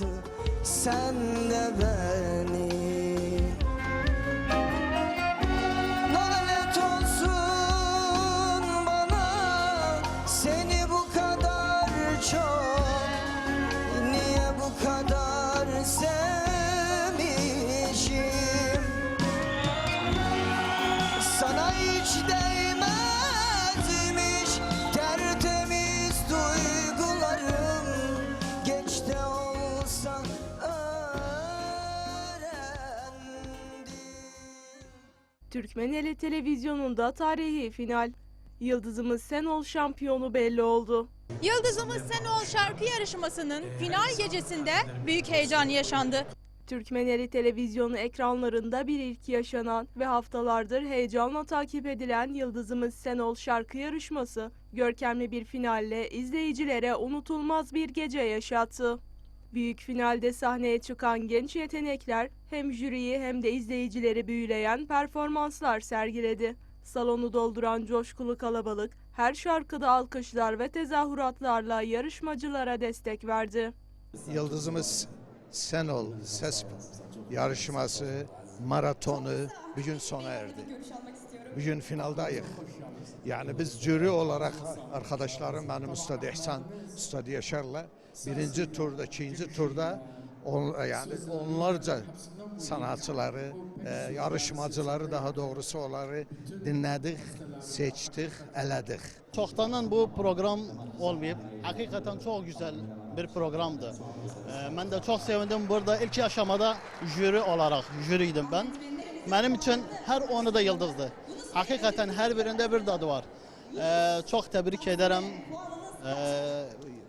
yarattı sen de beni. Lanet olsun bana seni bu kadar çok. Niye bu kadar sevmişim Türkmeneli televizyonunda tarihi final. Yıldızımız Sen Ol şampiyonu belli oldu. Yıldızımız Sen Ol şarkı yarışmasının final gecesinde büyük heyecan yaşandı. Türkmeneli televizyonu ekranlarında bir ilk yaşanan ve haftalardır heyecanla takip edilen Yıldızımız Sen Ol şarkı yarışması görkemli bir finalle izleyicilere unutulmaz bir gece yaşattı. Büyük finalde sahneye çıkan genç yetenekler hem jüriyi hem de izleyicileri büyüleyen performanslar sergiledi. Salonu dolduran coşkulu kalabalık her şarkıda alkışlar ve tezahüratlarla yarışmacılara destek verdi. Yıldızımız sen ol ses yarışması maratonu bugün sona erdi. Bugün finaldayız. Yani biz jüri olarak arkadaşlarım benim Üstad İhsan, Üstad Yaşar'la birinci turda, ikinci turda on, yani onlarca sanatçıları, e, yarışmacıları daha doğrusu onları dinledik, seçtik, eledik. Çoktanın bu program olmayıp hakikaten çok güzel bir programdı. Ee, ben de çok sevindim. Burada ilk aşamada jüri olarak jüriydim ben. Benim için her onu da yıldızdı. Hakikaten her birinde bir tadı var. Ee, çok tebrik ederim ee,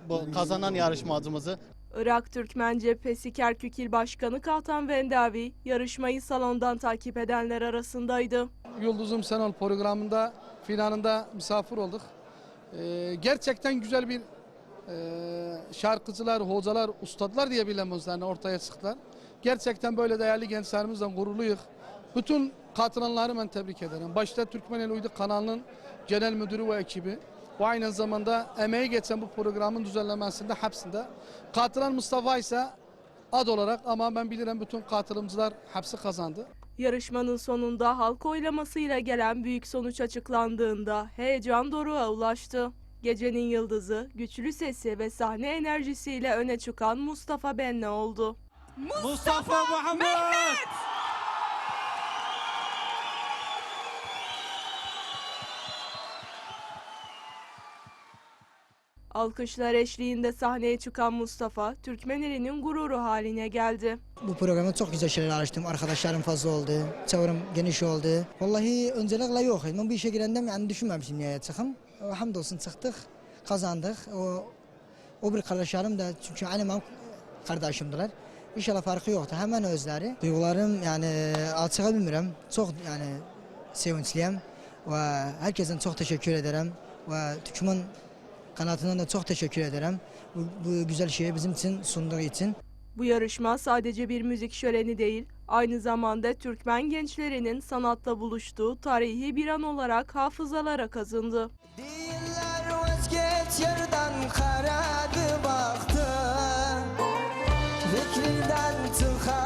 bu kazanan yarışmacımızı. Irak Türkmen Cephesi Kerkük İl Başkanı Kahtan Vendavi yarışmayı salondan takip edenler arasındaydı. Yıldızım Senol programında finalinde misafir olduk. Ee, gerçekten güzel bir e, şarkıcılar, hocalar, ustadlar diyebiliriz ortaya çıktılar. Gerçekten böyle değerli gençlerimizden gururluyuz. Bütün katılanları ben tebrik ederim. Başta Türkmenel Uydu kanalının genel müdürü ve ekibi. Bu aynı zamanda emeği geçen bu programın düzenlemesinde hepsinde. Katılan Mustafa ise ad olarak ama ben bilirim bütün katılımcılar hepsi kazandı. Yarışmanın sonunda halk oylamasıyla gelen büyük sonuç açıklandığında heyecan doruğa ulaştı. Gecenin yıldızı, güçlü sesi ve sahne enerjisiyle öne çıkan Mustafa Benne oldu. Mustafa Muhammed Alkışlar eşliğinde sahneye çıkan Mustafa, Türkmeneli'nin gururu haline geldi. Bu programda çok güzel şeyler araştırdım. Arkadaşlarım fazla oldu. Çevrem geniş oldu. Vallahi öncelikle yok. Ben bu işe girenden yani düşünmemiştim nihayet çıkım. Hamdolsun çıktık. Kazandık. O, o bir kardeşlerim de çünkü benim kardeşimdiler. İnşallah farkı yoktu. Hemen özleri. Duygularım yani açığa bilmiyorum. Çok yani sevinçliyim. Ve herkesin çok teşekkür ederim. Ve Türkmen kanatından da çok teşekkür ederim. Bu, bu güzel şeyi bizim için sunduğu için. Bu yarışma sadece bir müzik şöleni değil, aynı zamanda Türkmen gençlerinin sanatla buluştuğu tarihi bir an olarak hafızalara kazındı. Değiller vazgeç yerden karadı baktı Fikrinden tıkandı